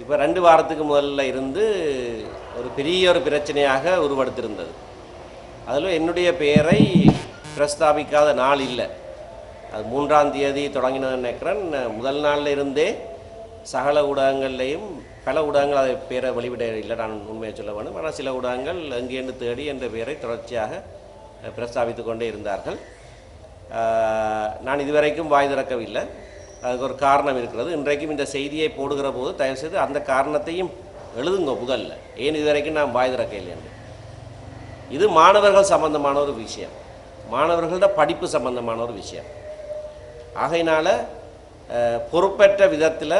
இப்போ ரெண்டு வாரத்துக்கு முதல்ல இருந்து ஒரு பெரிய ஒரு பிரச்சனையாக உருவெடுத்திருந்தது. அதில் என்னுடைய பெயரை பிரஸ்தாபிக்காத நாள் இல்லை. அது மூன்றாம் தேதி தொடங்கினது நினைக்கிறேன். முதல் நாளில் இருந்தே சகல ஊடகங்கள்லேயும் பல ஊடகங்கள் அதை பேரை வெளிவிட இல்லை. நான் உண்மையை சொல்ல வேண்டும் ஆனால் சில ஊடகங்கள் எங்கேருந்து தேடி என்ற பெயரை தொடர்ச்சியாக பிரஸ்தாபித்து கொண்டே இருந்தார்கள். நான் இதுவரைக்கும் வாய் திறக்கவில்லை. அதுக்கு ஒரு காரணம் இருக்கிறது. இன்றைக்கும் இந்த செய்தியை போடுகிற போது தயவுசெய்து அந்த காரணத்தையும் எழுதுங்க புகழில் ஏன் இதுவரைக்கும் நான் வாய் திறக்க என்று? இது மாணவர்கள் சம்பந்தமான ஒரு விஷயம். மாணவர்களோட படிப்பு சம்பந்தமான ஒரு விஷயம். ஆகையினால் பொறுப்பற்ற விதத்தில்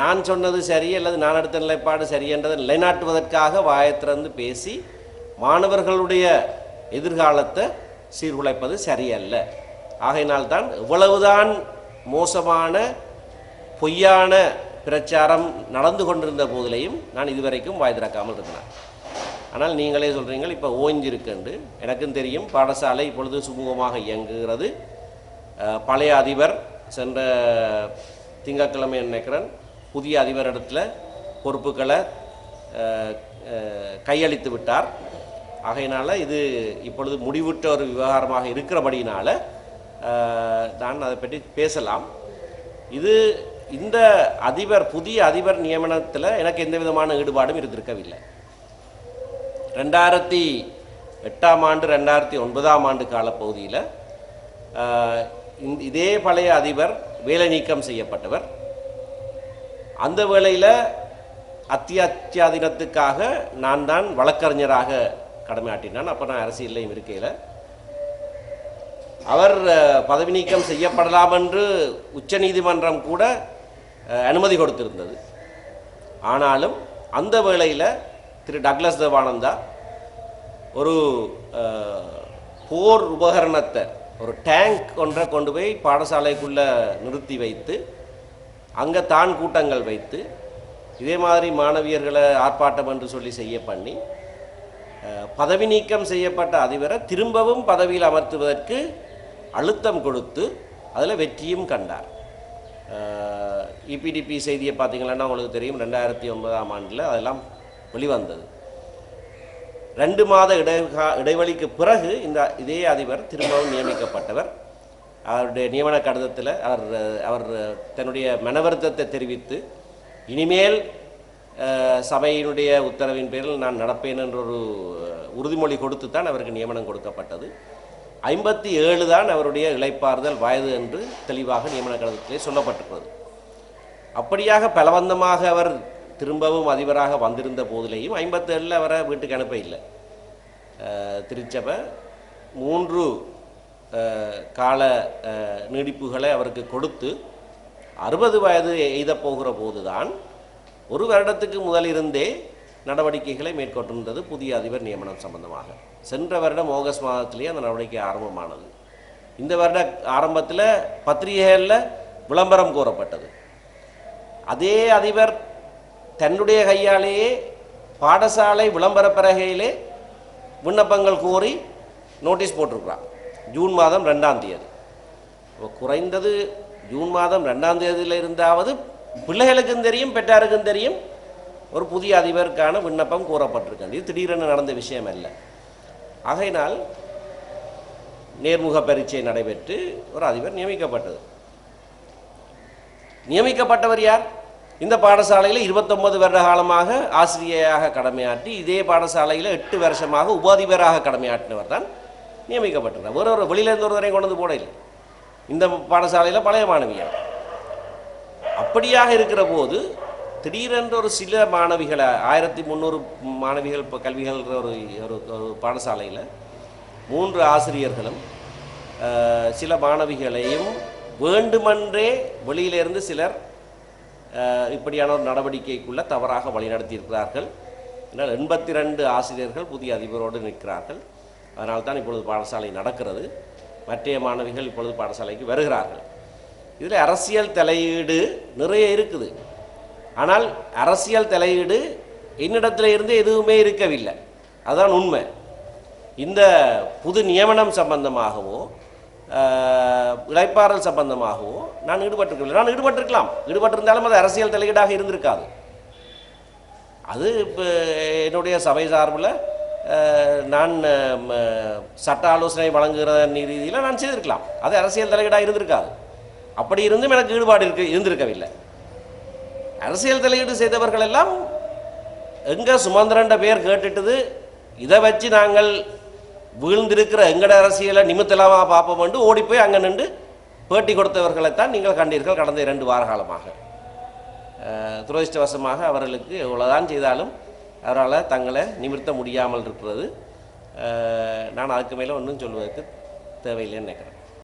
நான் சொன்னது சரி அல்லது நான் எடுத்த நிலைப்பாடு சரி என்றதை நிலைநாட்டுவதற்காக வாயத்திறந்து பேசி மாணவர்களுடைய எதிர்காலத்தை சீர்குலைப்பது சரியல்ல. ஆகையினால்தான் இவ்வளவுதான் மோசமான பொய்யான பிரச்சாரம் நடந்து கொண்டிருந்த போதிலையும் நான் இதுவரைக்கும் வாய் திறக்காமல் இருந்தேன். ஆனால் நீங்களே சொல்கிறீங்க இப்போ ஓய்ஞ்சிருக்குண்டு எனக்கும் தெரியும் பாடசாலை இப்பொழுது சுமூகமாக இயங்குகிறது. பழைய அதிபர் சென்ற திங்கட்கிழமை நினைக்கிறேன் புதிய அதிபர் இடத்துல பொறுப்புகளை கையளித்து விட்டார். ஆகையினால் இது இப்பொழுது முடிவுற்ற ஒரு விவகாரமாக இருக்கிறபடியினால் நான் அதை பற்றி பேசலாம். இது இந்த அதிபர் புதிய அதிபர் நியமனத்தில் எனக்கு எந்த விதமான ஈடுபாடும் இருந்திருக்கவில்லை. ரெண்டாயிரத்தி எட்டாம் ஆண்டு ரெண்டாயிரத்தி ஒன்பதாம் ஆண்டு காலப்பகுதியில் இதே பழைய அதிபர் வேலை நீக்கம் செய்யப்பட்டவர். அந்த வேளையில் அத்தியாத்தியாதீனத்துக்காக நான் தான் வழக்கறிஞராக கடமையாட்டினான் அப்போ நான் அரசியல்லையும் இருக்கையில் அவர் பதவி நீக்கம் செய்யப்படலாம் என்று உச்சநீதிமன்றம் கூட அனுமதி கொடுத்திருந்தது. ஆனாலும் அந்த வேளையில் திரு. டக்ளஸ் தேவானந்தா ஒரு போர் உபகரணத்தை ஒரு டேங்க் ஒன்றை கொண்டு போய் பாடசாலைக்குள்ளே நிறுத்தி வைத்து அங்கே தான் கூட்டங்கள் வைத்து இதே மாதிரி மாணவியர்களை ஆர்ப்பாட்டம் என்று சொல்லி செய்ய பண்ணி பதவி நீக்கம் செய்யப்பட்ட அதிபரை திரும்பவும் பதவியில் அமர்த்துவதற்கு அழுத்தம் கொடுத்து அதில் வெற்றியும் கண்டார். இபிடிபி செய்தியை பார்த்தீங்கன்னா உங்களுக்கு தெரியும் ரெண்டாயிரத்தி ஒன்பதாம் ஆண்டில் அதெல்லாம் வெளிவந்தது. ரெண்டு மாத இடைகா இடைவெளிக்கு பிறகு இந்த இதே அதிபர் திரும்பவும் நியமிக்கப்பட்டவர். அவருடைய நியமன கடிதத்தில் அவர் அவர் தன்னுடைய மனவருத்தத்தை தெரிவித்து இனிமேல் சபையினுடைய உத்தரவின் பேரில் நான் நடப்பேன் என்ற ஒரு உறுதிமொழி கொடுத்து தான் அவருக்கு நியமனம் கொடுக்கப்பட்டது. ஐம்பத்தி ஏழு தான் அவருடைய இழைப்பாறுதல். வயது என்று தெளிவாக நியமன கழகத்திலே சொல்லப்பட்டிருக்கிறது. அப்படியாக பலவந்தமாக அவர் திரும்பவும் அதிபராக வந்திருந்த போதிலேயும் ஐம்பத்தேழில் அவரை வீட்டுக்கு அனுப்ப இல்லை. திருச்சப திருச்சபை மூன்று கால நீடிப்புகளை அவருக்கு கொடுத்து அறுபது வயது எய்தப் போகிற போதுதான் ஒரு வருடத்துக்கு முதலிருந்தே நடவடிக்கைகளை மேற்கொண்டிருந்தது புதிய அதிபர் நியமனம் சம்பந்தமாக. சென்ற வருடம் ஆகஸ்ட் மாதத்திலேயே அந்த நடவடிக்கை ஆரம்பமானது. இந்த வருட ஆரம்பத்தில் பத்திரிகைகளில் விளம்பரம் கோரப்பட்டது. அதே அதிபர் தன்னுடைய கையாலேயே பாடசாலை விளம்பர பலகையிலே விண்ணப்பங்கள் கோரி நோட்டீஸ் போட்டிருக்கிறார். ஜூன் மாதம் ரெண்டாம் தேதி. குறைந்தது ஜூன் மாதம் ரெண்டாம் தேதியில் இருந்தாவது பிள்ளைகளுக்கும் தெரியும் பெற்றாருக்கும் தெரியும் ஒரு புதிய அதிபருக்கான விண்ணப்பம் கூறப்பட்டிருக்கேன் இது திடீரென நடந்த விஷயம் அல்ல ஆகையினால் நேர்முக பரீட்சை நடைபெற்று ஒரு அதிபர் நியமிக்கப்பட்டது. நியமிக்கப்பட்டவர் யார்? இந்த பாடசாலையில் இருபத்தொன்பது வருட காலமாக ஆசிரியராக கடமையாற்றி இதே பாடசாலையில் எட்டு வருஷமாக உபாதிபராக கடமையாற்றினவர் தான் நியமிக்கப்பட்டிருந்தார் ஒரு ஒரு வெளியிலேருந்து ஒருவரை கொண்டு வந்து போட இல்லை இந்த பாடசாலையில் பழைய மாணவியர். அப்படியாக இருக்கிற போது திடீரென்று ஒரு சில மாணவிகளை ஆயிரத்தி முந்நூறு மாணவிகள் இப்போ கல்விகள் ஒரு ஒரு ஒரு பாடசாலையில் மூன்று ஆசிரியர்களும் சில மாணவிகளையும் வேண்டுமென்றே வெளியிலிருந்து சிலர் இப்படியான ஒரு நடவடிக்கைக்குள்ள தவறாக வழிநடத்தியிருக்கிறார்கள். என்றால் எண்பத்தி ரெண்டு ஆசிரியர்கள் புதிய அதிபரோடு நிற்கிறார்கள். அதனால் தான் இப்பொழுது பாடசாலை நடக்கிறது. மற்ற மாணவிகள் இப்பொழுது பாடசாலைக்கு வருகிறார்கள். இதில் அரசியல் தலையீடு நிறைய இருக்குது. ஆனால் அரசியல் தலையீடு என்னிடத்துல இருந்து எதுவுமே இருக்கவில்லை. அதுதான் உண்மை. இந்த புது நியமனம் சம்பந்தமாகவோ இழைப்பாறல் சம்பந்தமாகவோ நான் ஈடுபட்டிருக்கவில்லை. நான் ஈடுபட்டிருக்கலாம். ஈடுபட்டிருந்தாலும் அது அரசியல் தலையீடாக இருந்திருக்காது. அது இப்போ என்னுடைய சபை சார்பில் நான் சட்ட ஆலோசனை வழங்குகிற ரீதியில் நான் செய்திருக்கலாம். அது அரசியல் தலையீடாக இருந்திருக்காது. அப்படி இருந்தும் எனக்கு ஈடுபாடு இருக்கு இருந்திருக்கவில்லை. அரசியல் தலையீடு செய்தவர்கள் எல்லாம் எங்கே சுமந்திரன்ற பேர் கேட்டுட்டது இதை வச்சு நாங்கள் வீழ்ந்திருக்கிற எங்கட அரசியலை நிமித்தலாமாக பார்ப்போம் ஓடி போய் அங்கே நின்று பேட்டி கொடுத்தவர்களைத்தான் நீங்கள் கண்டீர்கள் கடந்த இரண்டு வார காலமாக துரதிருஷ்டவசமாக அவர்களுக்கு எவ்வளோதான் செய்தாலும் அவரால் தங்களை நிமிர்த்த முடியாமல் இருக்கிறது நான் அதுக்கு மேலே ஒன்றும் சொல்வதற்கு தேவையில்லைன்னு நினைக்கிறேன்.